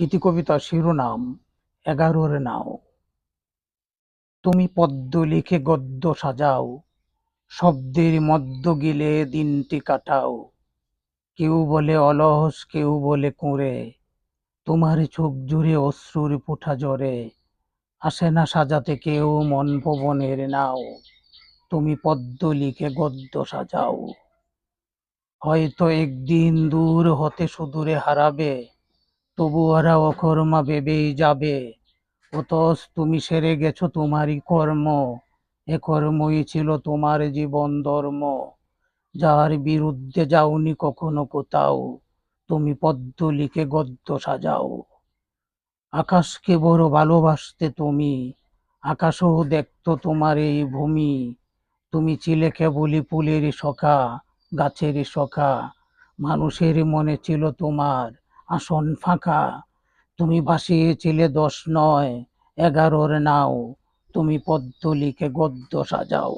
ইতি কবিতা শিরোনাম, এগারোর নাও। তুমি পদ্ম লিখে গদ্য সাজাও, শব্দের মদ্য গিলে দিনটি কাটাও। কেউ বলে অলস, কেউ বলে কুঁড়ে, তোমার চোখ জুড়ে অশ্রুর পোঠা জরে আসে না সাজাতে কেউ মন পবনের নাও। তুমি পদ্ম লিখে গদ্য সাজাও। হয়তো একদিন দূর হতে সুদূরে হারাবে তবু ওরা অকর্মা ভেবেই যাবে। অতস তুমি সেরে গেছো তোমারই কর্ম। এ কর্মই ছিল তোমার জীবন ধর্ম। যার বিরুদ্ধে যাওনি কখনো কোথাও, তুমি পদ্ম লিখে গদ্য সাজাও। আকাশকে বড় ভালোবাসতে তুমি, আকাশও দেখতো তোমার এই ভূমি। তুমি ছিলে কেবলই ফুলের সখা গাছের সখা মানুষের মনে ছিল তোমার আসন ফাঁকা। তুমি ভাসিয়েছিলে দশ নয় এগারোর নাও। তুমি পদ্মলিকে গদ্য সাজাও।